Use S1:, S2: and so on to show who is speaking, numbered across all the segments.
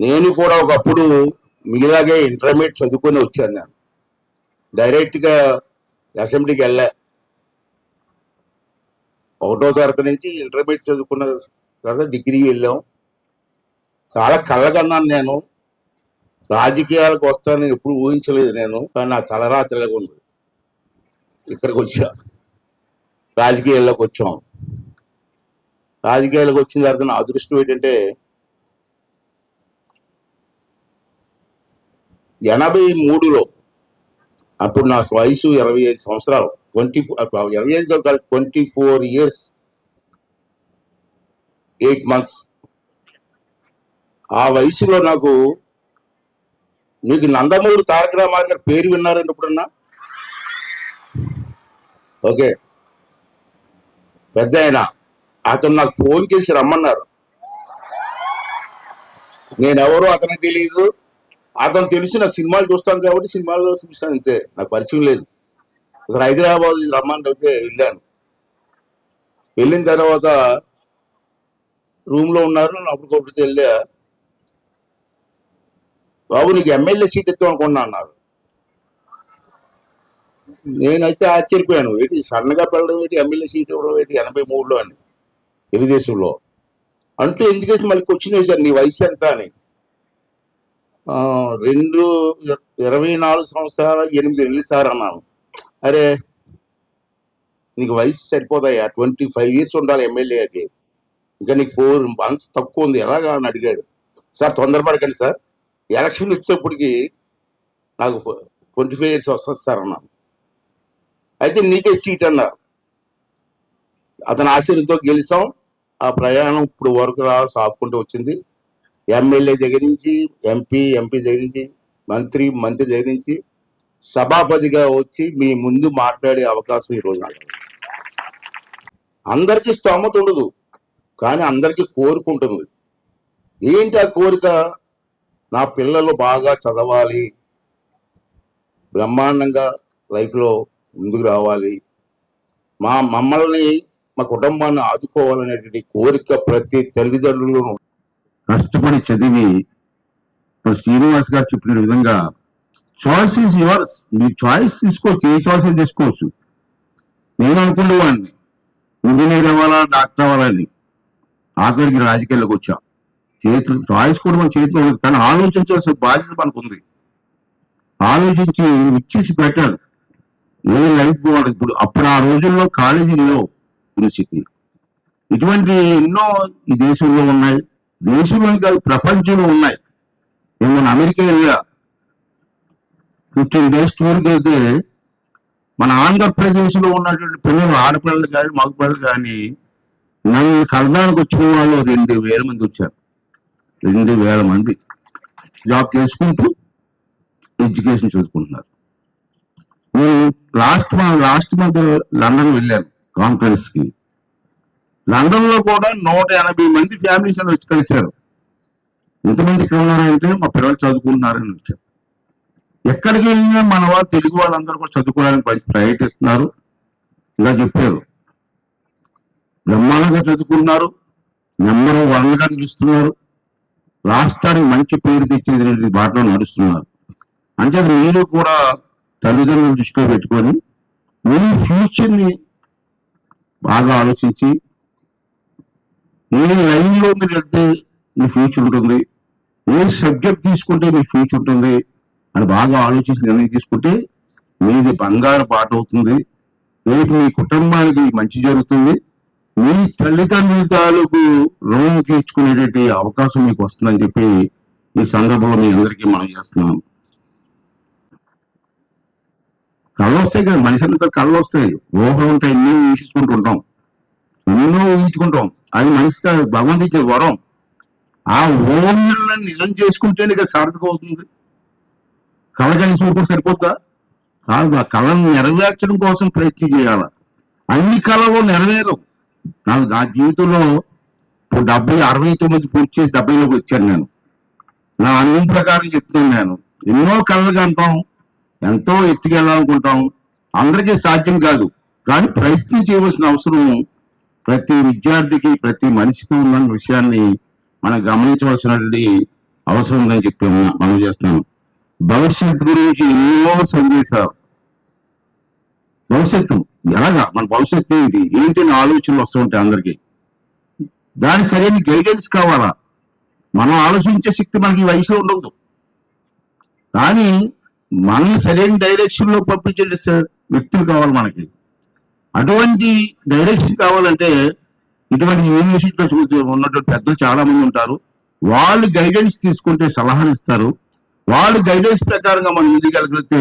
S1: నేను కూడా ఒకప్పుడు మీలాగే ఇంటర్మీడియట్ చదువుకొని వచ్చాను నేను. డైరెక్ట్గా అసెంబ్లీకి వెళ్ళా. ఒకటో తరగతి నుంచి ఇంటర్మీడియట్ చదువుకున్న తర్వాత డిగ్రీ వెళ్ళాం. చాలా కళ్ళకన్నాను నేను. రాజకీయాలకు వస్తానని ఎప్పుడు ఊహించలేదు నేను కానీ నా తలరాత్రిలాగా ఉంది. ఇక్కడికి వచ్చా. రాజకీయాల్లోకి వచ్చాం. రాజకీయాలకు వచ్చిన తర్వాత నా అదృష్టం ఏంటంటే ఎనభై మూడులో అప్పుడు నా వయసు ఇరవై ఐదు సంవత్సరాలు. ట్వంటీ ఫోర్ ఇరవై ఐదు కాదు twenty four years. Eight months. ఆ వయసులో నాకు మీకు నందమూరి తారక రామారావు గారి పేరు విన్నారండి ఇప్పుడన్నా ఓకే. పెద్ద ఆయన. అతను నాకు ఫోన్ చేసి రమ్మన్నారు. నేను ఎవరో అతనికి తెలియదు అతను తెలిసి నాకు సినిమాలు చూస్తాను కాబట్టి సినిమాల్లో చూస్తాను అంతే. నాకు పరిచయం లేదు. అసలు హైదరాబాద్ రమ్మంటే అయితే వెళ్ళాను. వెళ్ళిన తర్వాత రూమ్లో ఉన్నారు అప్పటికప్పుడు వెళ్ళా. బాబు నీకు ఎమ్మెల్యే సీట్ ఇస్తాం అనుకున్నా అన్నారు. నేనైతే ఆశ్చర్యపోయాను. ఏంటి సన్నగా పెళ్ళడం ఏంటి ఎమ్మెల్యే సీట్ ఇవ్వడం ఏంటి ఎనభై మూడులో అని తెలుగుదేశంలో. అంటూ ఎందుకైతే మళ్ళీ క్వశ్చన్ వేశారు నీ వయసు ఎంత అని. రెండు ఇరవై నాలుగు సంవత్సరాల ఎనిమిది నెలలు సార్ అన్నాను. అరే నీకు వయసు సరిపోతాయా ట్వంటీ ఫైవ్ ఇయర్స్ ఉండాలి ఎమ్మెల్యేకి ఇంకా నీకు ఫోర్ మంత్స్ తక్కువ ఉంది. ఎలాగా అని అడిగాడు. సార్ తొందరపడకండి సార్. ఎలక్షన్ వచ్చేప్పటికి నాకు ట్వంటీ ఫైవ్ ఇయర్స్ వస్తుంది సార్ అన్నాను. అయితే నీకే సీట్ అన్నారు. అతని ఆశయంతో గెలిచాం. ఆ ప్రయాణం ఇప్పుడు వరకు రా సాగుకుంటూ వచ్చింది. ఎమ్మెల్యే దగ్గర నుంచి ఎంపీ ఎంపీ దగ్గర నుంచి మంత్రి మంత్రి దగ్గర నుంచి సభాపతిగా వచ్చి మీ ముందు మాట్లాడే అవకాశం ఈరోజు అందరికీ స్తోమత ఉండదు కానీ అందరికీ కోరిక ఉంటుంది. ఏంటి ఆ కోరిక? నా పిల్లలు బాగా చదవాలి బ్రహ్మాండంగా లైఫ్లో ముందుకు రావాలి. మా మమ్మల్ని మా కుటుంబాన్ని ఆదుకోవాలనేటువంటి కోరిక ప్రతి తల్లిదండ్రులను
S2: కష్టపడి చదివి ఇప్పుడు శ్రీనివాస్ గారు చెప్పిన విధంగా చాయిస్ ఈజ్ యువర్స్ మీ చాయిస్ తీసుకోవచ్చు ఏ చాయిస్ తీసుకోవచ్చు. నేను అనుకునేవాడిని ఇంజనీర్ అవ్వాలా డాక్టర్ అవ్వాలని ఆఖరికి రాజకీయాల్లోకి వచ్చా. చేతులు చాయిస్ కూడా మన చేతిలో ఉంది. కానీ ఆలోచించాల్సిన బాధ్యత మనకు ఉంది. ఆలోచించి ఇచ్చేసి పెట్టాలి ఏ లైఫ్ బాగుంటుంది ఇప్పుడు అప్పుడు ఆ రోజుల్లో కాలేజీల్లో యూనివర్సిటీ ఇటువంటి ఎన్నో ఈ దేశంలో ఉన్నాయి. దేశంలో కాదు ప్రపంచంలో ఉన్నాయి. మన అమెరికా వెళ్ళా? ఫిఫ్టీన్ డేస్ టూర్కి వెళ్తే మన ఆంధ్రప్రదేశ్లో ఉన్నటువంటి పిల్లలు ఆడపిల్లలు కానీ మగపిల్లలు కానీ నన్ను కలదానికి వచ్చిన వాళ్ళు రెండు వేల మంది వచ్చారు. రెండు వేల మంది. జాబ్ చేసుకుంటూ ఎడ్యుకేషన్ చదువుకుంటున్నారు. నేను లాస్ట్ లాస్ట్ మంత్ లండన్ వెళ్ళాను కాన్ఫరెన్స్కి. లండన్లో కూడా నూట ఎనభై మంది ఫ్యామిలీస్ అని వచ్చి కలిశారు. ఎంతమంది ఇక్కడ ఉన్నారంటే మా పిల్లలు చదువుకుంటున్నారని వచ్చారు. ఎక్కడికి వెళ్ళినా మన వాళ్ళు తెలుగు వాళ్ళందరూ కూడా చదువుకోవడానికి మంచి ప్రయత్నిస్తున్నారు ఇలా చెప్పారు. బ్రహ్మాండంగా చదువుకున్నారు నెంబర్ వన్గా చూస్తున్నారు నిలుస్తున్నారు. రాష్ట్రానికి మంచి పేరు తెచ్చేది బాటలో నడుస్తున్నారు. అంటే మీరు కూడా తల్లిదండ్రులు దృష్టిలో పెట్టుకొని మీ ఫ్యూచర్ని బాగా ఆలోచించి ఏ లైన్లో మీరు వెళ్తే మీ ఫ్యూచర్ ఉంటుంది. ఏ సబ్జెక్ట్ తీసుకుంటే మీ ఫ్యూచర్ ఉంటుంది అని బాగా ఆలోచించి నిర్ణయం తీసుకుంటే మీది బంగారు పాట అవుతుంది. రేపు మీ కుటుంబానికి మంచి జరుగుతుంది. మీ తల్లిదండ్రుల తాలూకు రుణం తీర్చుకునేటువంటి అవకాశం మీకు వస్తుందని చెప్పి ఈ సందర్భంలో మీ అందరికీ మనం చేస్తున్నాం. కళ్ళు వస్తాయి కదా మనిషి అంతా కళ్ళు వస్తాయి. ఊహలు ఉంటాయి అన్నీ ఊహించుకుంటూ ఉంటాం. ఎన్నో ఊహించుకుంటాం. అది మనిషి భగవంతు ఇచ్చిన వరం. ఆ ఊహలను నిజం చేసుకుంటేనే కదా సార్థకం అవుతుంది. కళ కలిసి సరిపోద్దా? కాదు ఆ కళను నెరవేర్చడం కోసం ప్రయత్నం చేయాలి? అన్ని కళలు నెరవేరవు. నాకు నా జీవితంలో ఇప్పుడు డెబ్బై అరవై తొమ్మిది పూర్తి చేసి డెబ్బైలోకి వచ్చాను నేను. నా అనుభవం ప్రకారం చెప్తున్నాను నేను. ఎన్నో కళలు అంటాం ఎంతో ఎత్తుకెళ్ళాలనుకుంటాం. అందరికీ సాధ్యం కాదు. కానీ ప్రయత్నం చేయవలసిన అవసరం ప్రతి విద్యార్థికి ప్రతి మనిషికి ఉన్న విషయాన్ని మనం గమనించవలసినటువంటి అవసరం ఉందని చెప్పి మనం చేస్తున్నాను. భవిష్యత్తు గురించి ఎన్నో సందేశాలు. భవిష్యత్తు ఎలాగా? మన భవిష్యత్తు ఏంటి? ఏంటి అని ఆలోచనలు వస్తుంటాయి అందరికీ. దానికి సరైన గైడెన్స్ కావాలా? మనం ఆలోచించే శక్తి మనకి వయసులో ఉండదు. కానీ మనం సరైన డైరెక్షన్లో పంపించే వ్యక్తులు కావాలి మనకి. అటువంటి డైరెక్షన్ కావాలంటే ఇటువంటి యూనివర్సిటీలో చూసి ఉన్నటువంటి పెద్దలు చాలా మంది ఉంటారు. వాళ్ళు గైడెన్స్ తీసుకుంటే సలహాలు ఇస్తారు. వాళ్ళు గైడెన్స్ ప్రకారంగా మనం ముందుకెళ్ళగలిగితే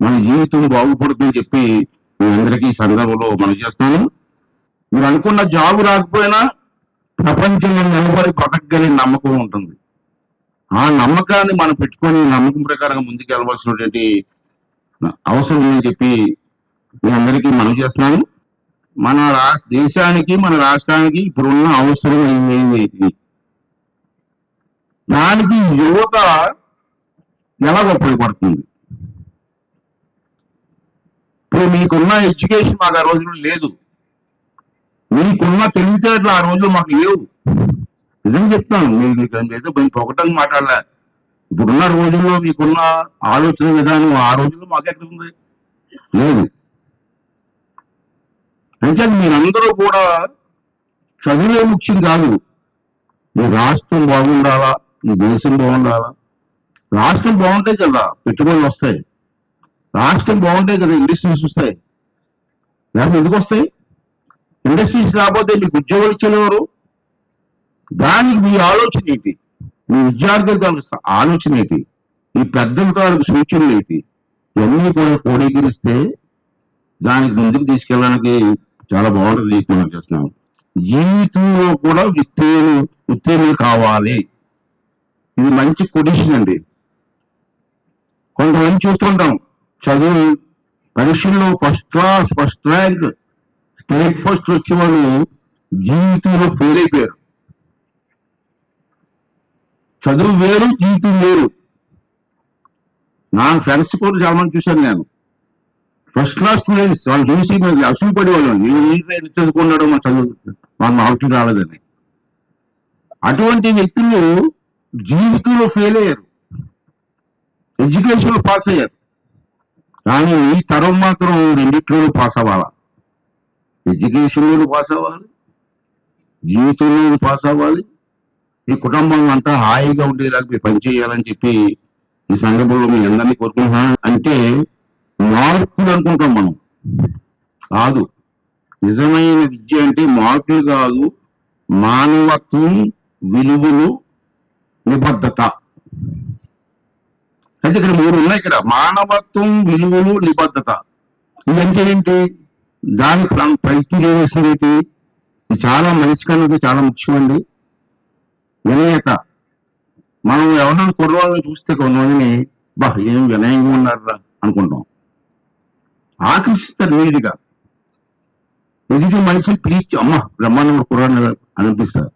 S2: మన జీవితం బాగుపడుతుందని చెప్పి మీ అందరికీ సందర్భంలో మనం చేస్తాను. మీరు అనుకున్న జాబ్ రాకపోయినా ప్రపంచంలో నిలబడి బతకగలిగిన నమ్మకం ఉంటుంది. ఆ నమ్మకాన్ని మనం పెట్టుకొని నమ్మకం ప్రకారంగా ముందుకు వెళ్ళవలసినటువంటి అవసరం ఉందని చెప్పి మీ అందరికీ మనం చేస్తున్నాను మన రాష్ట్ర దేశానికి మన రాష్ట్రానికి ఇప్పుడున్న అవసరం ఏమైంది? దానికి యువత ఎలా ఉపయోగపడుతుంది? ఇప్పుడు మీకున్న ఎడ్యుకేషన్ మాకు ఆ రోజుల్లో లేదు. మీకున్న తెలివితేటలు ఆ రోజులు మాకు లేవు. నిజం చెప్తాను మీరు మీకు ఏదో మేము పొగటానికి మాట్లాడలే. ఇప్పుడున్న రోజుల్లో మీకున్న ఆలోచన విధానం ఆ రోజుల్లో మాకు ఎక్కడ ఉంది లేదు. అంటే మీరందరూ కూడా చదువే ముఖ్యం కాదు. ఈ రాష్ట్రం బాగుండాలా? ఈ దేశం బాగుండాలా? రాష్ట్రం బాగుంటాయి కదా పెట్టుబడులు వస్తాయి. రాష్ట్రం బాగుంటాయి కదా ఇండస్ట్రీస్ వస్తాయి. లేకపోతే ఎందుకు వస్తాయి? ఇండస్ట్రీస్ రాకపోతే మీకు ఉద్యోగాలు ఇచ్చేవారు దానికి మీ ఆలోచన ఏంటి? మీ విద్యార్థుల తాలూకు ఆలోచన ఏంటి? మీ పెద్దల తాలూకు సూచనలు ఏంటి? ఇవన్నీ కూడా క్రోడీకరిస్తే దానికి ముందుకు తీసుకెళ్ళడానికి చాలా బాగుంటుంది మనం చేస్తున్నాం. జీవితంలో కూడా ఉత్తీర్ణు ఉత్తీర్ణులు కావాలి. ఇది మంచి కొడిషన్ అండి. కొంతమంది చూస్తుంటాం చదువు పరీక్షల్లో first class first rank state first వచ్చే వాళ్ళు జీవితంలో ఫెయిల్ అయిపోయారు. చదువు వేరు జీవితం వేరు. నా ఫ్రెండ్స్ కూడా చాలా మంది చూశాను నేను. ఫస్ట్ క్లాస్ స్టూడెంట్స్ వాళ్ళు చూసి మనకి అసలు పడేవాళ్ళు చదువుకున్నాడో మన చదువు మన మార్కులు రాలేదని. అటువంటి వ్యక్తులు జీవితంలో ఫెయిల్ అయ్యారు. ఎడ్యుకేషన్లో పాస్ అయ్యారు. కానీ ఈ తరం మాత్రం రెండిట్లో పాస్ అవ్వాలా? ఎడ్యుకేషన్లో పాస్ అవ్వాలి. జీవితంలో పాస్ అవ్వాలి. ఈ కుటుంబం అంతా హాయిగా ఉండేలాగా మీరు పనిచేయాలని చెప్పి ఈ సందర్భంలో మీ అందరినీ కోరుకుంటున్నాను. అంటే మార్కులు అనుకుంటాం మనం. కాదు. నిజమైన విద్య అంటే మార్కులు కాదు మానవత్వం విలువలు నిబద్ధత. అయితే ఇక్కడ మూడు ఉన్నాయి ఇక్కడ. మానవత్వం విలువలు నిబద్ధత. ఇదంటే ఏంటి? దానికి ప్ర- ప్రయత్నం చేసేది ఇది చాలా మనిషి కన్నది చాలా ముఖ్యమండి వినయత. మనం ఎవరైనా కుర్రవాళ్ళని చూస్తే కొంతమందిని బా ఏం వినయంగా ఉన్నారా అనుకుంటాం. ఆకర్షిస్తారు నీడిగా ఎదుటి మనిషిని పిలిచి అమ్మ బ్రహ్మాండంలో కుర్రాన్ని అనిపిస్తారు?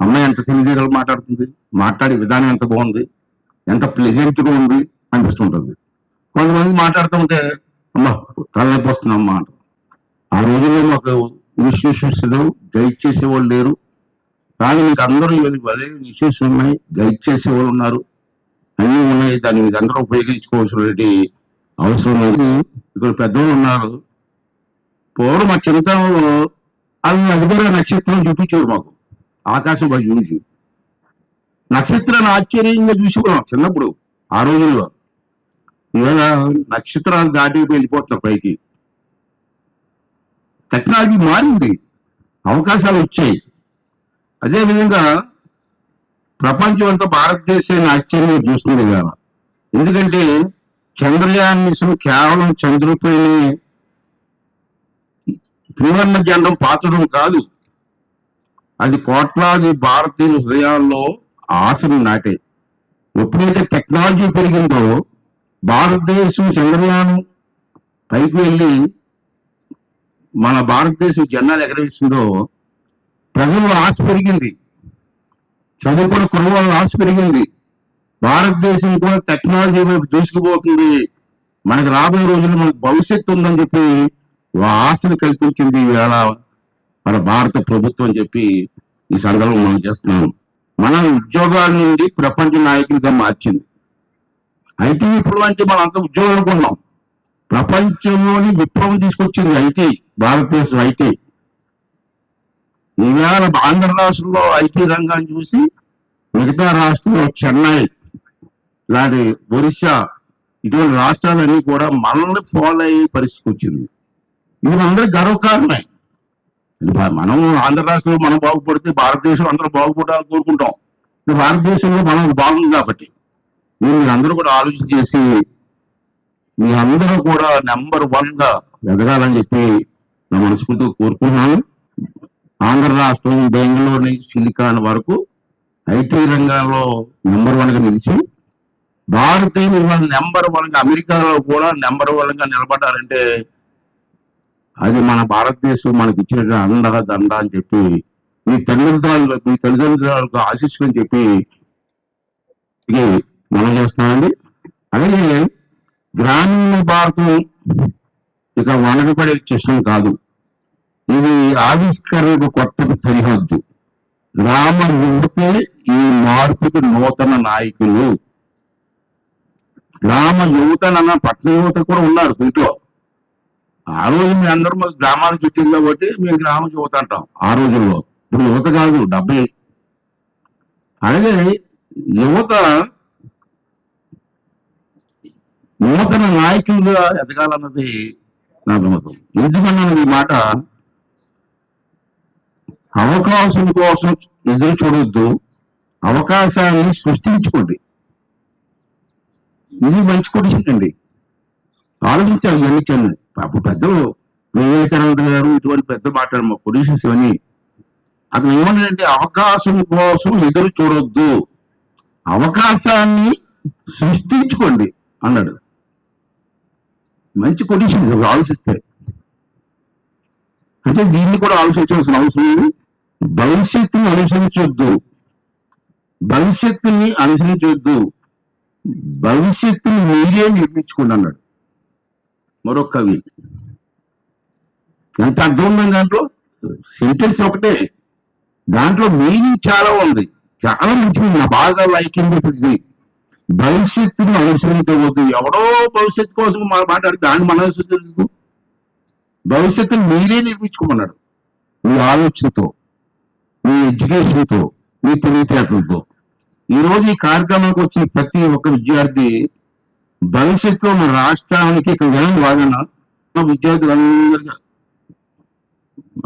S2: అమ్మాయి ఎంత తెలివితేటలు మాట్లాడుతుంది? మాట్లాడే విధానం ఎంత బాగుంది? ఎంత ప్లెజెంట్గా ఉంది? అనిపిస్తుంటుంది. కొంతమంది మాట్లాడుతుంటే అమ్మ తలనొప్పి వస్తుంది అమ్మ అంటారు. ఆ రోజుల్లో మాకు ఇన్స్టిట్యూషన్స్ లేవు గైడ్ చేసేవాళ్ళు లేరు. కానీ మీకు అందరూ ఇవాళ భలే ఇన్స్టిట్యూషన్స్ ఉన్నాయి గైడ్ చేసేవాళ్ళు ఉన్నారు. అన్నీ ఉన్నాయి దాన్ని మీరు అందరూ ఉపయోగించుకోవాల్సినటువంటి అవసరం అనేది ఇక్కడ పెద్దవాళ్ళు ఉన్నారు. పూర్వం మా చిన్నతనంలో అవి అదిగోరా నక్షత్రం చూపించారు మాకు. ఆకాశం పై చూపించి నక్షత్రాన్ని ఆశ్చర్యంగా చూసుకున్నాం చిన్నప్పుడు ఆ రోజుల్లో. ఇవాళ నక్షత్రాలు దాటి వెళ్ళిపోతున్నాం పైకి. టెక్నాలజీ మారింది. అవకాశాలు వచ్చాయి. అదేవిధంగా ప్రపంచం అంతా భారతదేశాన్ని ఆశ్చర్యంగా చూస్తుంది కదా. ఎందుకంటే చంద్రయాన్ మిషన్ కేవలం చంద్రుడిపైనే త్రివర్ణ జెండం పాతడం కాదు. అది కోట్లాది భారతీయుల హృదయాల్లో ఆశను నాటే. ఎప్పుడైతే టెక్నాలజీ పెరిగిందో భారతదేశం చంద్రయానం పైకి వెళ్ళి మన భారతదేశం జెండాలు ఎగరవేసిందో ప్రజల్లో ఆశ పెరిగింది. చదువుకున్న కుర్రవాళ్ళ ఆశ పెరిగింది. భారతదేశం కూడా టెక్నాలజీ వైపు దూసుకుపోతుంది. మనకు రాబోయే రోజుల్లో మనకు భవిష్యత్తు ఉందని చెప్పి ఆ ఆశను కల్పించింది ఈవేళ మన భారత ప్రభుత్వం అని చెప్పి ఈ సందర్భం మనం చేస్తున్నాం మన ఉద్యోగాల నుండి ప్రపంచ నాయకులుగా మార్చింది. ఐటీ విప్లవం అంటే మనం అంత ఉద్యోగం అనుకున్నాం ప్రపంచంలోని విప్లవం తీసుకొచ్చింది ఐటీ భారతదేశం ఐటీ. ఈవేళ ఆంధ్ర రాష్ట్రంలో ఐటీ రంగాన్ని చూసి మిగతా రాష్ట్రంలో చెన్నై ఇలాంటి ఒరిస్సా ఇటువంటి రాష్ట్రాలన్నీ కూడా మనల్ని ఫాలో అయ్యే పరిస్థితి వచ్చింది. ఇది మనందరి గర్వకారణమే. మనం ఆంధ్ర రాష్ట్రంలో మనం బాగుపడితే భారతదేశం అందరూ బాగుపడాలని కోరుకుంటాం. భారతదేశంలో మనం బాగుంది కాబట్టి. మీరు మీరందరూ కూడా ఆలోచన చేసి మీ అందరూ కూడా నెంబర్ వన్గా ఎదగాలని చెప్పి నా మనస్ఫూర్తిగా కోరుకుంటున్నాను. ఆంధ్ర రాష్ట్రం బెంగళూరు నుంచి సిలికాన్ వరకు ఐటీ రంగంలో నెంబర్ వన్గా నిలిచి భారతీయులు ఇవాళ నెంబర్ వన్గా అమెరికాలో కూడా నెంబర్ వన్గా నిలబడాలంటే అది మన భారతదేశం మనకి ఇచ్చిన అండ దండ అని చెప్పి మీ తల్లిదండ్రులు మీ తల్లిదండ్రులకు ఆశిస్సు అని చెప్పి మనం చేస్తామండి అలాగే గ్రామీణ భారతం ఇక వనకబడే చిహ్నం కాదు. ఇది ఆవిష్కరణకు కొత్త సరిహద్దు. గ్రామ యువతే ఈ మార్పుకి నూతన నాయకులు. గ్రామ యువత అన్న పట్టణ యువత కూడా ఉన్నారు దీంట్లో ఆ రోజు మీ అందరూ మాకు గ్రామాల చుట్టింది కాబట్టి మేము గ్రామ యువత అంటాం ఆ రోజుల్లో. ఇప్పుడు యువత కాదు డెబ్బై. అలాగే యువత నూతన నాయకులుగా ఎదగాలన్నది నా నమ్మకం. ఎందుకన్నాను ఈ మాట? అవకాశం కోసం ఎదురు చూడొద్దు. అవకాశాన్ని సృష్టించుకోండి. ఇది మంచి కొడిషన్ అండి. ఆలోచించాలి మన్నించాను చిన్నది అప్పుడు పెద్దలు వివేకానంద గారు ఇటువంటి పెద్ద మాట్లాడు మా కొడిషన్స్ ఇవన్నీ. అతను ఏమన్నాడంటే అవకాశం కోసం ఎదురు చూడొద్దు. అవకాశాన్ని సృష్టించుకోండి అన్నాడు. మంచి కొడిషన్ ఆలోచిస్తే. అంటే దీన్ని కూడా ఆలోచించాల్సిన అవసరం ఉంది. భవిష్యత్తుని అనుసరించొద్దు. భవిష్యత్తుని అనుసరించొద్దు. భవిష్యత్తుని మీరే నిర్మించుకోండి అన్నాడు మరొక కవి. ఎంత అర్థం ఉందండి దాంట్లో? సెంటెన్స్ ఒకటే. దాంట్లో మీనింగ్ చాలా ఉంది. చాలా మంచిది నా బాగా లైకింగ్ ఇది భవిష్యత్తును అనుసరించబోతుంది ఎవడో భవిష్యత్తు కోసం మా- మాట్లాడి దాన్ని మనం అనుసరించదు భవిష్యత్తును మీరే నిర్మించుకోమన్నాడు. మీ ఆలోచనతో మీ ఎడ్యుకేషన్తో మీ తెలివితేటలతో. ఈ రోజు ఈ కార్యక్రమానికి వచ్చిన ప్రతి ఒక్క విద్యార్థి భవిష్యత్తులో మన రాష్ట్రానికి ఇక్కడ వినండి వాదన మా విద్యార్థులందరికీ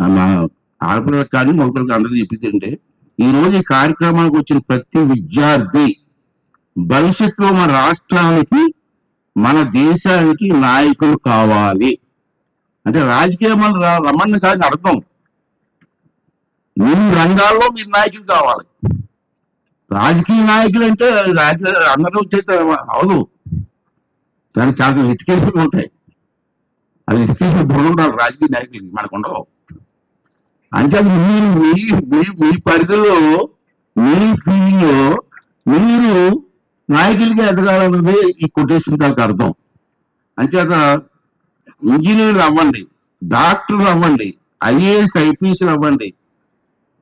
S2: మన ఆడపిల్లలకు కానీ మగపిల్లకి అందరికీ చెప్పిందంటే ఈరోజు ఈ కార్యక్రమానికి వచ్చిన ప్రతి విద్యార్థి భవిష్యత్తులో మన రాష్ట్రానికి మన దేశానికి నాయకులు కావాలి. అంటే రాజకీయం మన రమ్మని కానీ అర్థం. మీ రంగాల్లో మీరు నాయకులు కావాలి. రాజకీయ నాయకులు అంటే రాజ అందరూ చేత అవదు దానికి చాలా లిటికేషన్లు ఉంటాయి ఆ లిటికేషన్ బుర్ర ఉండాలి రాజకీయ నాయకులకి మనకు ఉండవు. అంటే మీరు మీ మీ మీ పరిధిలో మీ ఫీల్డ్ మీరు నాయకులకి ఎదగాలన్నది ఈ కొటేషన్ దానికి అర్థం. అంచేత ఇంజనీర్లు అవ్వండి డాక్టర్లు అవ్వండి ఐఏఎస్ ఐపీఎస్లు అవ్వండి.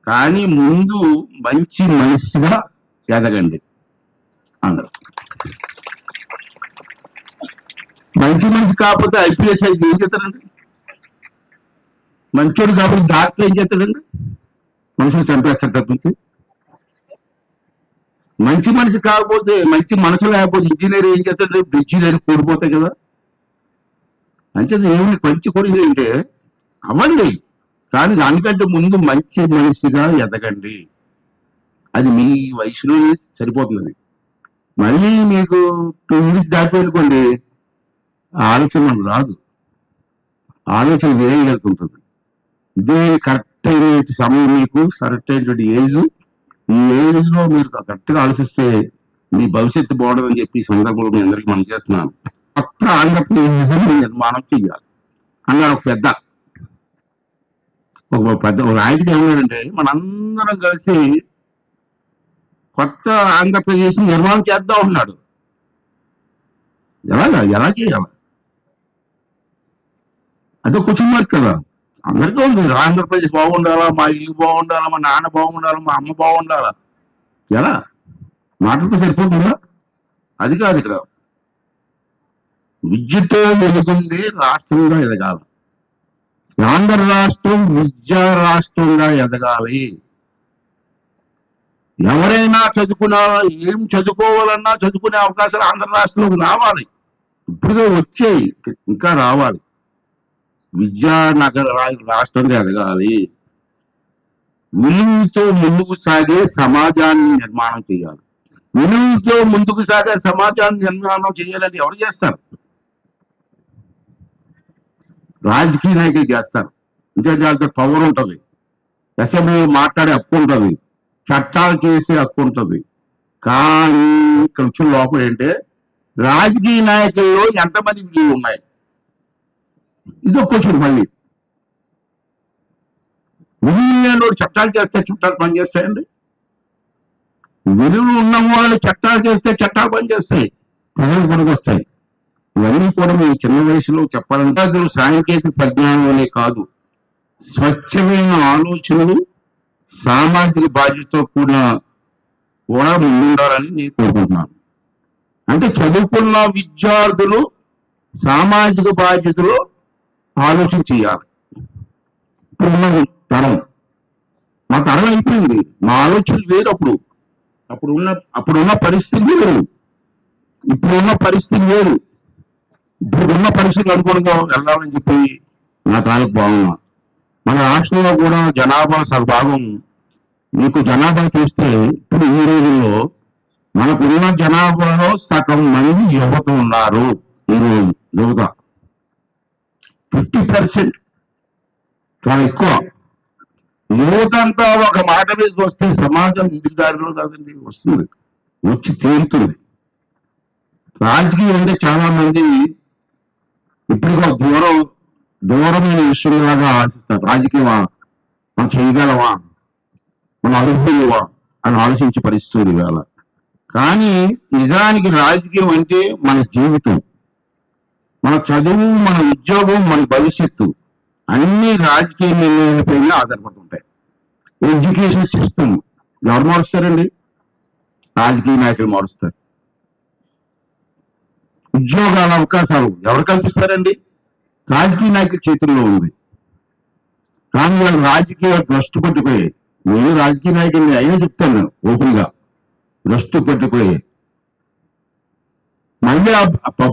S2: కానీ ముందు మంచి మనిషిగా ఎదగండి అన్నారు మంచి మనిషి కాకపోతే ఐపీఎస్ అయితే ఏం చేస్తారండి మంచోడు కాబట్టి డాక్టర్ ఏం చేస్తాడండి? మనుషులు చంపేస్తారు తప్పించి మంచి మనిషి కాకపోతే మంచి మనసు లేకపోతే ఇంజనీర్ ఏం చేస్తాడు బ్రిడ్జి కూడిపోతాయి కదా. అంటే ఏమి మంచి కొడుకు అంటే అవ్వండి. కానీ దానికంటే ముందు మంచి మనిషిగా ఎదగండి. అది మీ వయసులో సరిపోతుంది మళ్ళీ మీకు టూ ఇయర్స్ దాటిపోయినుకోండి ఆలోచన రాదు. ఆలోచన వేరే వెళ్తుంటుంది ఇదే కరెక్ట్ అయినటువంటి సమయం మీకు కరెక్ట్ అయినటువంటి ఏజ్ ఈ ఏజ్లో మీరు కరెక్ట్గా ఆలోచిస్తే మీ భవిష్యత్తు బాగుండదని చెప్పి ఈ సందర్భంలో మీ అందరికీ మనం చేస్తున్నాను. కొత్త ఆంధ్రప్రదేశ్ నిర్మాణం చెయ్యాలి. అన్నారు ఒక పెద్ద. ఒక పెద్ద ఒక నాయకుడు ఏమన్నాడంటే మనందరం కలిసి కొత్త ఆంధ్రప్రదేశ్ నిర్మాణం చేద్దాం ఉన్నాడు ఎలాగా ఎలా చేయాలి? అదే క్వశ్చన్ మార్క్ కదా. అందరికీ ఉంది. ఆంధ్రప్రదేశ్ బాగుండాలా? మా ఇల్లు బాగుండాలా? మా నాన్న బాగుండాలా? మా అమ్మ బాగుండాలా? ఎలా? మాటలతో సరిపోతుందా? అది కాదు ఇక్కడ. విద్యతో వెలుగుంది రాష్ట్రంగా ఎదగాలి. ఆంధ్ర రాష్ట్రం విద్యా రాష్ట్రంగా ఎదగాలి. ఎవరైనా చదువుకున్నా ఏం చదువుకోవాలన్నా చదువుకునే అవకాశాలు ఆంధ్ర రాష్ట్రంలోకి రావాలి. ఇప్పుడుగా వచ్చాయి ఇంకా రావాలి. విద్యానగర రాష్ట్రంగా ఎదగాలి విలువతో ముందుకు సాగే సమాజాన్ని నిర్మాణం చేయాలి. విలువతో ముందుకు సాగే సమాజాన్ని నిర్మాణం చేయాలని ఎవరు చేస్తారు? రాజకీయ నాయకులు చేస్తారు. అంటే దాంతో పవర్ ఉంటుంది. అసెంబ్లీలో మాట్లాడే హక్కు ఉంటుంది. చట్టాలు చేసే హక్కు ఉంటుంది. కానీ ఇక్కడ వచ్చిన లోపల ఏంటంటే రాజకీయ నాయకుల్లో ఎంతమంది విలువలు ఉన్నాయి? ఇది ఒక క్వశ్చన్ మళ్ళీ. విలువలు చట్టాలు చేస్తే చట్టాలు పనిచేస్తాయండి. విలువలు ఉన్న వాళ్ళు చట్టాలు చేస్తే చట్టాలు పనిచేస్తాయి. ప్రజలు పనికొస్తాయి. ఇవన్నీ కూడా మీ చిన్న వయసులో చెప్పాలంటే అసలు సాంకేతిక పరిజ్ఞానంలోనే కాదు. స్వచ్ఛమైన ఆలోచనలు సామాజిక బాధ్యతతో కూడిన కూడా ముందుండాలని నేను కోరుకుంటున్నాను. అంటే చదువుకున్న విద్యార్థులు సామాజిక బాధ్యతలు ఆలోచన చేయాలి. ఇప్పుడున్న తరం. మా తరం అయిపోయింది. మా ఆలోచనలు వేరు అప్పుడు. అప్పుడు ఉన్న అప్పుడున్న పరిస్థితి వేరు. ఇప్పుడున్న పరిస్థితి వేరు. ఇప్పుడున్న పరిస్థితులు అనుగుణంగా వెళ్ళాలని చెప్పి నా తాలూకు బాగున్నా మన రాష్ట్రంలో కూడా జనాభా సగభాగం మీకు జనాభా చూస్తే ఇప్పుడు ఈ రోజుల్లో మనకున్న జనాభాలో సగం మంది యువత ఉన్నారు ఈ రోజు యువత. ఫిఫ్టీ పర్సెంట్ చాలా ఎక్కువ. యువత అంతా ఒక మాట మీదకి వస్తే సమాజం ఇంటికి దారిలో కాదండి వస్తుంది. వచ్చి తీరుతుంది రాజకీయం అంటే చాలా మంది ఇప్పటికో దూరం దూరమైన విషయంలాగా ఆశిస్తారు. రాజకీయమా మనం చేయగలమా? మనం అర్హులవా అని ఆలోచించే పరిస్థితులు ఉంది ఇవాళ. కానీ నిజానికి రాజకీయం అంటే మన జీవితం. మన చదువు మన ఉద్యోగం మన భవిష్యత్తు అన్ని రాజకీయ నిర్ణయాలపైన ఆధారపడుతుంటాయి. ఎడ్యుకేషన్ సిస్టమ్ ఎవరు మారుస్తారండి? రాజకీయ నాయకులు మారుస్తారు. ఉద్యోగాల అవకాశాలు ఎవరు కల్పిస్తారండి? రాజకీయ నాయకుల చేతుల్లో ఉంది. కానీ వాళ్ళు రాజకీయ భ్రష్టు పట్టిపోయాయి నేను రాజకీయ నాయకుడిని అయినా చెప్తాను ఓపెన్గా భ్రష్టు పెట్టుకుపోయి మళ్ళీ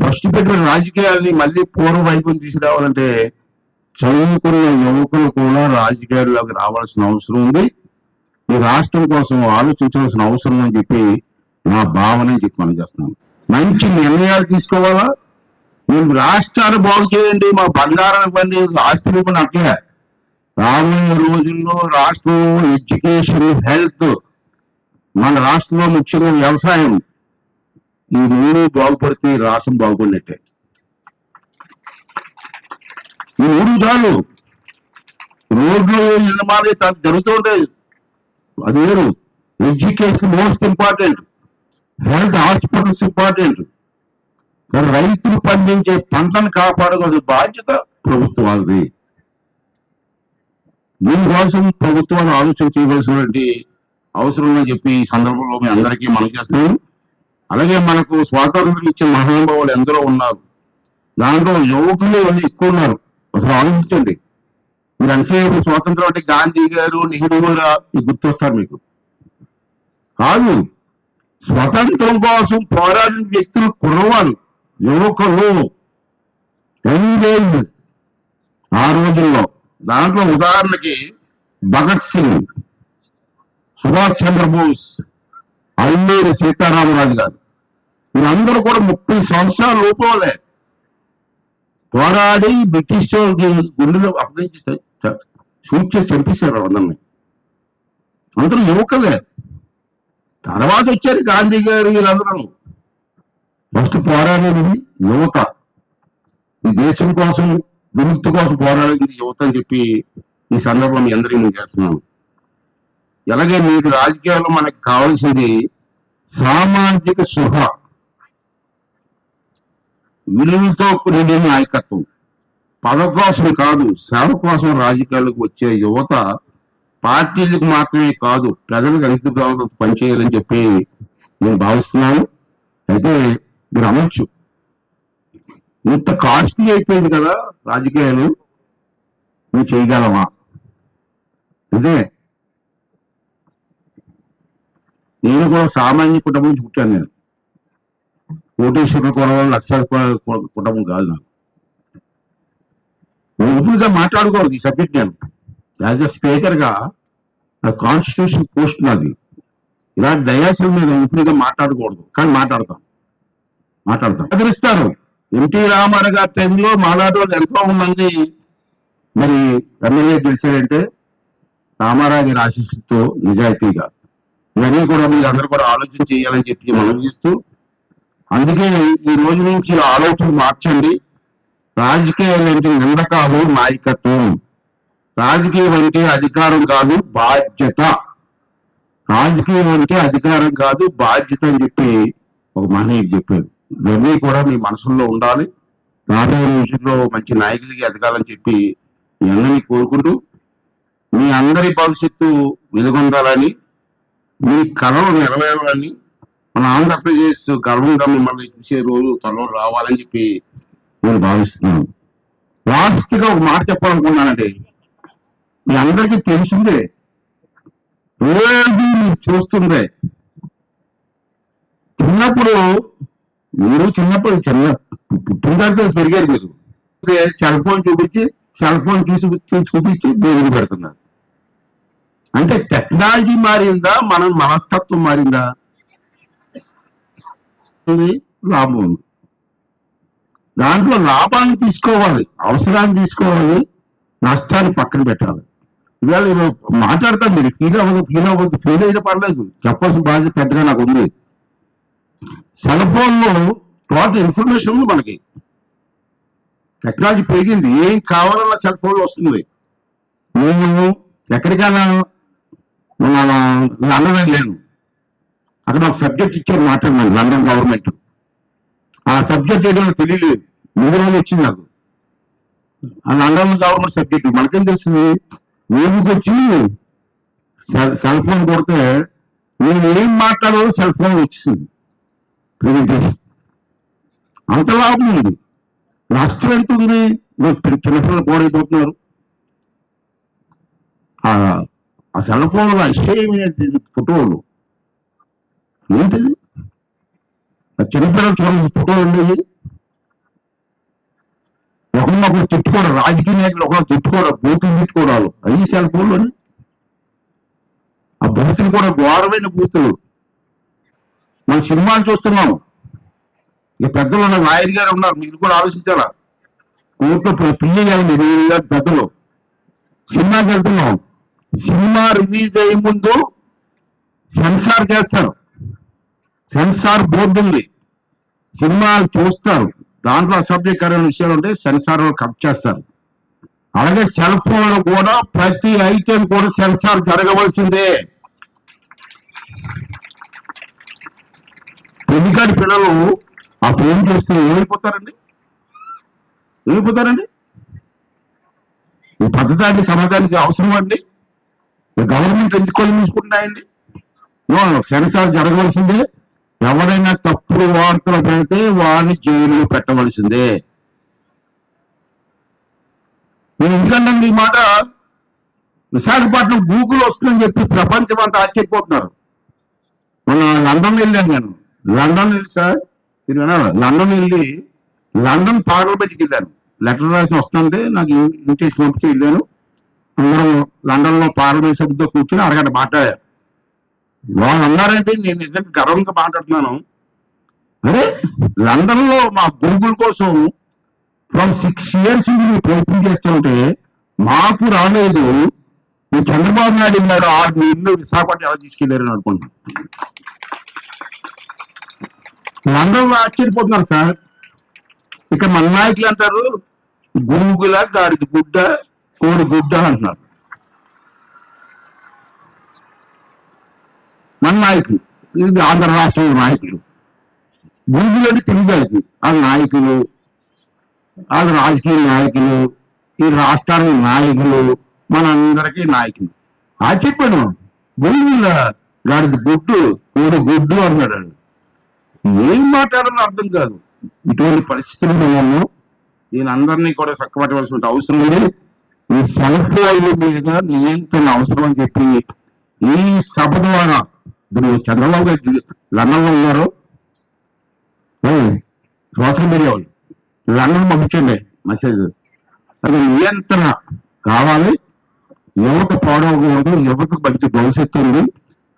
S2: భ్రష్టు పెట్టిన రాజకీయాల్ని మళ్ళీ పూర్వ వైపుని తీసుకురావాలంటే చదువుకున్న యువకులు కూడా రాజకీయాల్లోకి రావాల్సిన అవసరం ఉంది. ఈ రాష్ట్రం కోసం ఆలోచించాల్సిన అవసరం అని చెప్పి నా భావన చెప్పి మనం చేస్తున్నాను మంచి నిర్ణయాలు తీసుకోవాలా? మేము రాష్ట్రాన్ని బాగు చేయండి మా బంగారం ఇవ్వండి ఆస్తులు ఇవ్వండి అట్లే రాబోయే రోజుల్లో రాష్ట్రం ఎడ్యుకేషన్ హెల్త్ మన రాష్ట్రంలో ముఖ్యంగా వ్యవసాయం ఈ మూడు బాగుపడితే రాష్ట్రం బాగుపడినట్టే. ఈ మూడు చాలు రోడ్లు నిర్మాణాలు చాలా జరుగుతూ ఉంటాయి అది వేరు. Education most important. Health hospitals important. కానీ రైతులు పండించే పంటను కాపాడుకోవాల్సిన బాధ్యత ప్రభుత్వాలది. దీనికోసం ప్రభుత్వాలు ఆలోచన చేయవలసినటువంటి అవసరం అని చెప్పి ఈ సందర్భంలో మీ అందరికీ మనం చేస్తున్నాం. అలాగే మనకు స్వాతంత్రం ఇచ్చిన మహానుభావులు ఎందరో ఉన్నారు. దాంట్లో యువకులు ఎక్కువ ఉన్నారు. అసలు ఆలోచించండి. మీరు ఎంతసేపు స్వాతంత్రం అంటే గాంధీ గారు నెహ్రూ గారు మీకు గుర్తొస్తారు మీకు. కాదు స్వతంత్రం కోసం పోరాడిన వ్యక్తులు కుర్రవారు యువకులు. ఎంగేజ్ ఆ రోజుల్లో దాంట్లో ఉదాహరణకి భగత్ సింగ్ సుభాష్ చంద్రబోస్ అల్లూరి సీతారామరాజు గారు. వీళ్ళందరూ కూడా ముప్పై సంవత్సరాల లోపలే పోరాడి బ్రిటిష్ గుండెలు గుండెలో అప్పగించి షూట్ చేసి చంపేశారు అందరిని అందరూ యువకలే. తర్వాత వచ్చారు గాంధీ గారు వీళ్ళందరూ. ఫస్ట్ పోరాడేది యువత. ఈ దేశం కోసం విముక్తి కోసం పోరాడేది యువత అని చెప్పి ఈ సందర్భం మీ అందరికీ నేను చేస్తున్నాను. ఎలాగే మీకు రాజకీయాల్లో మనకి కావాల్సింది సామాజిక సుఖ విలువలతో కూడిన నాయకత్వం. పద కోసం కాదు సేవ కోసం రాజకీయాలకు వచ్చే యువత పార్టీలకు మాత్రమే కాదు ప్రజలకు అంకిత భావంతో పనిచేయాలని చెప్పి నేను భావిస్తున్నాను. అయితే మీరు అమర్చు ఇంత కాస్ట్లీ అయిపోయింది కదా రాజకీయాలు. నువ్వు చేయగలవా? నిజమే. నేను కూడా సామాన్య కుటుంబం నుంచి పుట్టాను నేను. కోటేశ్వర కుటుంబం లక్ష కుటుంబం కాదు నాకు. నేను ఓపెన్గా మాట్లాడకూడదు ఈ సబ్జెక్ట్ నేను. యాజ్ అ స్పీకర్గా నా కాన్స్టిట్యూషన్ పోస్ట్ నాది. ఇలా డయాసిల్ మీద ఓపెన్గా మాట్లాడకూడదు. కానీ మాట్లాడతాం. మాట్లాడతాం. ఎదిరిస్తారు ఎన్టీ రామారావు గారి టైంలో మాలాడు ఎంతో మంది మరి ఎమ్మెల్యే గెలిచారంటే రామారావు గారి ఆశీస్సుతో నిజాయితీగా. ఇవన్నీ కూడా మీరు అందరూ కూడా ఆలోచన చేయాలని చెప్పి మనం చేస్తూ అందుకే ఈ రోజు నుంచి ఆలోచన మార్చండి. రాజకీయాలు అంటే నిందకాలు నాయకత్వం. రాజకీయం అంటే అధికారం కాదు బాధ్యత. రాజకీయం అంటే అధికారం కాదు బాధ్యత అని చెప్పి ఒక మహనీయుడు చెప్పాడు. ఇవన్నీ కూడా మీ మనసులో ఉండాలి. రాబోయే రోజుల్లో మంచి నాయకులకి ఎదగాలని చెప్పి మీ అందరినీ కోరుకుంటూ మీ అందరి భవిష్యత్తు వెలుగొందాలని మీ కళలు నెరవేరాలని మన ఆంధ్రప్రదేశ్ గర్వంగా మిమ్మల్ని చూసే రోజు త్వరలో రావాలని చెప్పి నేను భావిస్తున్నాను. లాస్ట్గా ఒక మాట చెప్పాలనుకున్నానండి మీ అందరికీ తెలిసిందే రోజు మీరు చూస్తుందే చిన్నప్పుడు మీరు చిన్నప్పుడు చిన్న పుట్టిన తర్వాత పెరిగారు మీరు. సెల్ ఫోన్ చూపించి సెల్ ఫోన్ చూసి చూపించి దేవుడు పెడుతున్నారు. అంటే టెక్నాలజీ మారిందా? మన మనస్తత్వం మారిందా? లాభం. ఉంది దాంట్లో లాభాన్ని తీసుకోవాలి అవసరాన్ని తీసుకోవాలి నష్టాన్ని పక్కన పెట్టాలి. ఇవాళ నేను మాట్లాడతాను మీరు. ఫీల్ అవ్వదు ఫీల్ అవ్వద్దు ఫీల్ అయితే పర్లేదు. చెప్పాల్సిన బాధ్యత పెద్దగా నాకు ఉంది. సెల్ ఫోన్లో టోటల్ ఇన్ఫర్మేషన్ ఉంది మనకి. టెక్నాలజీ పెరిగింది. ఏం కావాలన్నా సెల్ ఫోన్లో వస్తుంది. నేను ఎక్కడికైనా లండన్ వెళ్ళాను. అక్కడ ఒక సబ్జెక్ట్ ఇచ్చారు మాట్లాడినాను లండన్ గవర్నమెంట్. ఆ సబ్జెక్ట్ ఏంటో తెలియలేదు. ముందు రోజు వచ్చింది నాకు. ఆ లండన్ గవర్నమెంట్ సబ్జెక్ట్ మనకేం తెలిసింది ఊరికి వచ్చి సెల్- సెల్ ఫోన్ కొడితే నేను ఏం మాట్లాడాలో సెల్ ఫోన్ వచ్చింది ప్రెజెంటేషన్ అంత లాభం ఉంది. నష్టం ఎంత ఉంది? నువ్వు చిన్న- చిన్నపిల్లలు పోడైపోతున్నారు. ఆ సెల్ ఫోన్లో అశ్చర్యమైనటువంటి ఫోటోలు ఏంటిది? ఆ చిన్నపిల్లలు చూడాల్సిన ఫోటోలు ఉండేవి? ఒకరినొకరు తిట్టుకోవడం రాజకీయ నాయకులు ఒకరు తిట్టుకోవడం బూతులు తిట్టుకోవడాలు. అవి సెల్ ఫోన్లోనే. ఆ బూతులు కూడా ఘోరమైన బూతులు. మన సినిమాలు చూస్తున్నాం. ఇక పెద్దలు ఉన్న నాయర్ గారు ఉన్నారు మీరు కూడా ఆలోచించాలా? ఊర్లో పిల్లి గారు మీరు పెద్దలు. సినిమాకి వెళ్తున్నాం. సినిమా రిలీజ్ అయ్యే ముందు సెన్సార్ చేస్తారు. సెన్సార్ బోర్డు ఉంది. సినిమాలు చూస్తారు. దాంట్లో అసభ్యకరమైన విషయాలు ఉంటే సెన్సార్ కట్ చేస్తారు. అలాగే సెల్ ఫోన్ కూడా ప్రతి ఐటెం కూడా సెన్సార్ జరగవలసిందే. పిల్లలు ఆ ఫోన్ చూస్తే ఏమైపోతారండి? ఏమైపోతారండి? ఈ పద్ధతి అండి సమాజానికి అవసరం అండి? గవర్నమెంట్ ఎందుకు చూసుకుంటున్నాయండి సెన్సార్ జరగవలసిందే. ఎవరైనా తప్పుడు వార్తలు పెడితే వారిని జైలు పెట్టవలసిందే. నేను ఎందుకంటే ఈ మాట? విశాఖపట్నం గూగుల్ వస్తుందని చెప్పి ప్రపంచం అంతా ఆశ్చర్యపోతున్నారు. మొన్న లండన్ వెళ్ళాను నేను. లండన్ వెళ్ళి సార్ మీరు వినాలి? లండన్ వెళ్ళి లండన్ పార్లమెంట్కి వెళ్ళాను. లెటర్ రాసి వస్తుంటే నాకు ఇంటికి పంపించి వెళ్ళాను. అందరం లండన్లో పార్లమెంట్ సభ్యుతో కూర్చొని అరగంట మాట్లాడారు. వాళ్ళు అన్నారంటే నేను నిజంగా గర్వంగా మాట్లాడుతున్నాను. అరే లండన్లో మా గూగుల్ కోసం ఫ్రమ్ సిక్స్ ఇయర్స్ మీరు ప్రయత్నం చేస్తుంటే మాకు రాలేదు. మీ చంద్రబాబు నాయుడు గారు ఆరు ఇల్లు విశాఖపట్నం ఎలా తీసుకెళ్ళారు అని అనుకుంటున్నాను. అందరూ ఆశ్చర్యపోతున్నారు సార్. ఇక్కడ మన నాయకులు అంటారు గూగుల గాడిద గుడ్డ కోడి గుడ్డ అంటున్నారు. మన నాయకులు ఇది ఆంధ్ర రాష్ట్రంలో నాయకులు. గూగుల్ అంటే తెలుగు ఆ నాయకులు వాళ్ళ రాజకీయ నాయకులు ఈ రాష్ట్రానికి నాయకులు మనందరికీ నాయకులు. ఆ చెప్పాను గొయ్యిల గాడిది గుడ్డు కోడి గుడ్డు అన్నాడు ఏం మాట్లాడాలో అర్థం కాదు. ఇటువంటి పరిస్థితులు మేము దీని అందరినీ కూడా చక్కబెట్టవలసిన అవసరం ఉంది ఈ సెల్ఫ్ మీద నియంత్రణ అవసరం అని చెప్పి ఈ సభ ద్వారా ఇప్పుడు చంద్రబాబు గారు లండన్లో ఉన్నారు. సోషల్ మీడియా వాళ్ళు. లండన్ పంపించండి. మెసేజ్. అది నియంత్రణ కావాలి. యువత పాడవకూడదు. యువతకు మంచి భవిష్యత్తు ఉంది.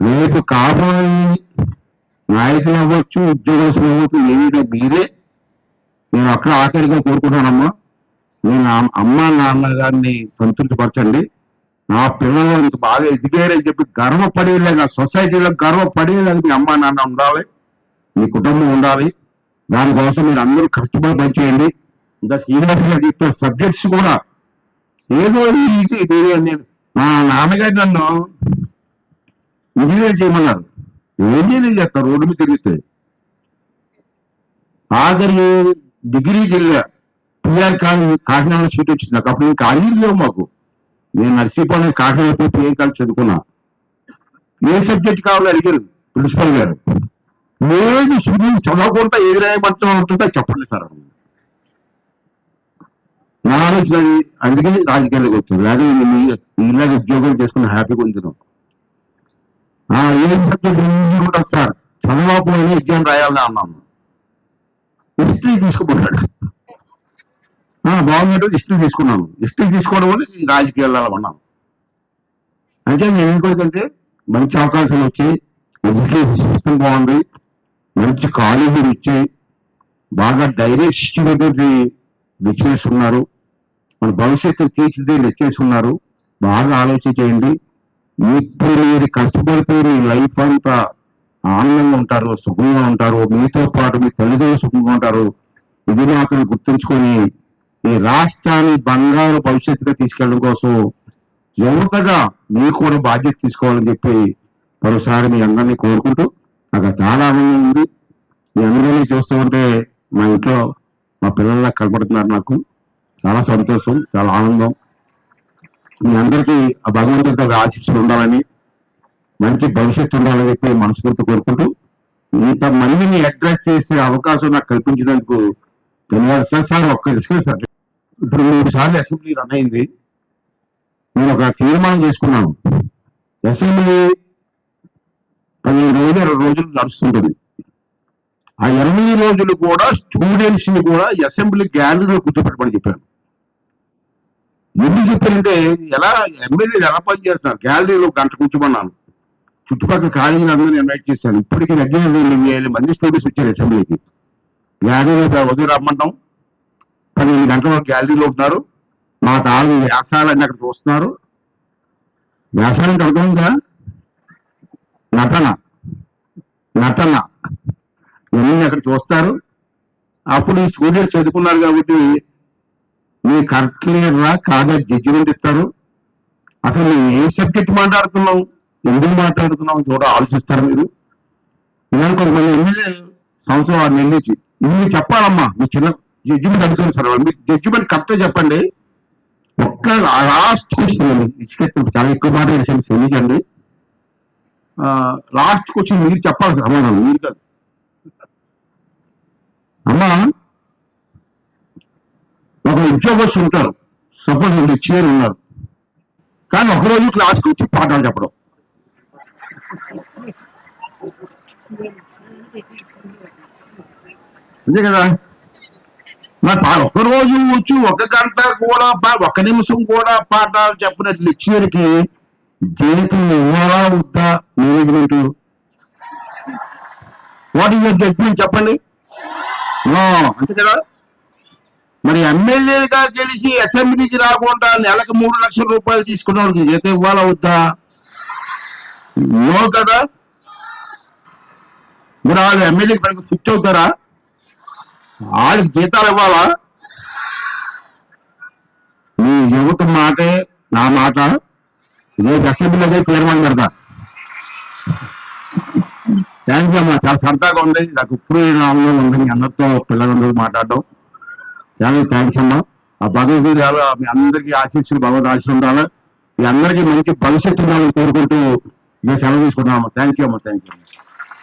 S2: రేపు కాబోయే నాయకులు అవ్వచ్చు ఉద్యోగస్తులు అవ్వచ్చు ఏమిటో మీరే నేను అక్కడ ఆఖరిగా కోరుకుంటానమ్మా నేను అమ్మ నాన్న గారిని సంతృప్తిపరచండి. నా పిల్లలు ఇంత బాగా ఎదిగారని చెప్పి గర్వపడేలాగా సొసైటీలో గర్వపడేలాగా మీ అమ్మ నాన్న ఉండాలి మీ కుటుంబం ఉండాలి. దానికోసం మీరు అందరూ కష్టపడి పనిచేయండి. ఇంకా శ్రీనివాస్ గారు చెప్పిన సబ్జెక్ట్స్ కూడా ఏదో ఈజీ నేను మా నాన్నగారు నన్ను ఇంజనీర్ చేయమన్నారు. ఏం ఇంజనీర్ రోడ్డు మీద తిరిగితే. ఆఖరి డిగ్రీకి వెళ్ళా పిఆర్ కాలేజ్ కాకినాడ సీట్ వచ్చింది. నాకు అప్పుడు ఇంకా ఖాళీలు లేవు మాకు. నేను నర్సీపల్లి కాకినాడ పోయి పిఆర్ కాలేజ్ చదువుకున్నా. ఏ సబ్జెక్ట్ కావాలో అడిగారు ప్రిన్సిపల్ గారు. లేదు సునీల్ చదవకుండా ఏది రాయమంటూ ఉంటుందో చెప్పండి సార్ నా ఆలోచన అందుకే రాజకీయాలకు వచ్చాను లేదా ఇలాగ ఉద్యోగం చేసుకుని హ్యాపీగా ఉంటున్నాం ఏం సబ్జెక్ట్ ఉంటుంది సార్. చదవకపోయినా ఎగ్జామ్ రాయాలని అన్నాను. హిస్టరీ తీసుకుపోయాడు. బాగున్నట్టు హిస్టరీ తీసుకున్నాను. హిస్టరీ తీసుకోవడం వల్ల ఈ రాజకీయాల్లో ఉన్నాను. అంటే నేను ఏంటంటే మంచి అవకాశాలు వచ్చాయి ఎడ్యుకేషన్ సిస్టమ్ బాగుంది మంచి కాలేజీలు ఇచ్చాయి బాగా డైరెక్ట్ లెక్చరర్స్ ఉన్నారు మన భవిష్యత్తు తీర్చిదే లెక్చరర్స్ ఉన్నారు బాగా ఆలోచించేయండి ఇప్పుడు మీరు కష్టపడితే మీ లైఫ్ అంతా ఆనందంగా ఉంటారు సుఖంగా ఉంటారు. మీతో పాటు మీ తల్లిదండ్రులు సుఖంగా ఉంటారు. ఇది మాత్రం గుర్తుంచుకొని ఈ రాష్ట్రాన్ని బంగారు భవిష్యత్తుగా తీసుకెళ్ళడం కోసం యువతగా మీకు కూడా బాధ్యత తీసుకోవాలని చెప్పి మరోసారి మీ అందరినీ కోరుకుంటూ నాకు చాలా ఆనందం ఉంది. మీ అందరినీ చూస్తూ ఉంటే మా ఇంట్లో మా పిల్లల్లా కనబడుతున్నారు నాకు. చాలా సంతోషం చాలా ఆనందం. మీ అందరికీ ఆ భగవంతుడితో ఆశీస్సులు ఉండాలని మంచి భవిష్యత్తు ఉండాలని చెప్పి మనస్ఫూర్తి కోరుకుంటూ ఇంత మందిని అడ్రస్ చేసే అవకాశం నాకు కల్పించినందుకు ధన్యవాదాలు. సార్ సార్ ఒక్క డిస్కస్ సార్. ఇప్పుడు మూడు సార్లు అసెంబ్లీ రన్ అయింది. నేను ఒక తీర్మానం చేసుకున్నాను. అసెంబ్లీ పదిహేను రోజులు ఇరవై రోజులు నడుస్తుంటుంది. ఆ ఇరవై రోజులు కూడా స్టూడెంట్స్ని కూడా అసెంబ్లీ గ్యాలరీలో కూర్చోపెట్టమని చెప్పాను. ఎందుకు చెప్పారంటే ఎలా ఎమ్మెల్యే ఎలా పనిచేస్తారు గ్యాలరీలో గంట కూర్చోమన్నాను. చుట్టుపక్కల కాలేజీలు అందరినీ ఇన్వైట్ చేశాను. ఇప్పటికీ దగ్గర రెండు వేల మంది స్టూడెంట్స్ వచ్చారు అసెంబ్లీకి గ్యాలరీలో ఉదయం రమ్మంటాం. పదిహేను గంటల వరకు గ్యాలరీలో ఉంటున్నారు మా తాను వ్యాసాలన్నీ అక్కడ చూస్తున్నారు. వ్యాసానికి అర్థమైందా నటన. నటన. ఇవన్నీ అక్కడ చూస్తారు. అప్పుడు ఈ స్టూడెంట్ చదువుకున్నారు కాబట్టి నీ కరెక్ట్ రా కాదా జడ్జిమెంట్ ఇస్తారు? అసలు మేము ఏ సబ్జెక్ట్ మాట్లాడుతున్నావు? ఎందుకు మాట్లాడుతున్నాం చూడ ఆలోచిస్తారు మీరు. ఇలాంటి కొంతమంది ఎమ్మెల్యే సంవత్సరం వారిని నెలల నుంచి మీరు చెప్పాలమ్మా మీ చిన్న జడ్జిమెంట్ అడుగుతుంది సార్ మీకు జడ్జిమెంట్ కరెక్ట్గా చెప్పండి. ఒక్క లాస్ట్ క్వశ్చన్ అండి. ఇసుకెత్తి చాలా ఎక్కువ మాట వేసాను క్షమించండి. లాస్ట్ క్వశ్చన్ మీరు చెప్పాలి సార్ అమ్మా మీరు కాదు. అమ్మా ఒక ఉద్యోగస్తు ఉంటారు సపోజ్ మీరు ఇచ్చిన ఉన్నారు కానీ ఒకరోజు క్లాస్కి వచ్చి పాఠాలు చెప్పడం. అంతే కదా? మరి పా- ఒక రోజు వచ్చి ఒక గంట కూడా ఒక నిమిషం కూడా పాఠాలు చెప్పిన లెక్చర్కి జీవితం ఇవ్వాలా వద్దా? మేనేజ్మెంట్ వాట్ ఈస్ జడ్జ్మెంట్ చెప్పండి. అంతే కదా? మరి ఎమ్మెల్యేగా గెలిచి అసెంబ్లీకి రాకుండా నెలకు మూడు లక్షల రూపాయలు తీసుకున్న వాళ్ళకి జీతం ఇవ్వాలా వద్దా? నో కదా? మరి వాళ్ళు ఎమ్మెల్యేకి మనకు ఫిట్ అవుతారా? వాళ్ళకి జీతాలు ఇవ్వాలా? మీ యువత మాటే నా మాట. రేపు అసెంబ్లీలో తీర్మానం పెడతా. థ్యాంక్ యూ అమ్మా. చాలా సరదాగా ఉంది. నాకు ఇప్పుడు ఆనందంగా ఉంది. అందరితో పిల్లలందరూ మాట్లాడడం. చాలా థ్యాంక్స్ అమ్మా. ఆ భగవద్గీత మీ అందరికీ ఆశీస్సులు భగవద్ ఆశీర్వాదాలు ఉండాలి. మీ అందరికీ మంచి భవిష్యత్తు ఉండాలని కోరుకుంటూ ఇక సెలవు తీసుకున్నాము థ్యాంక్ యూ అమ్మ థ్యాంక్ యూ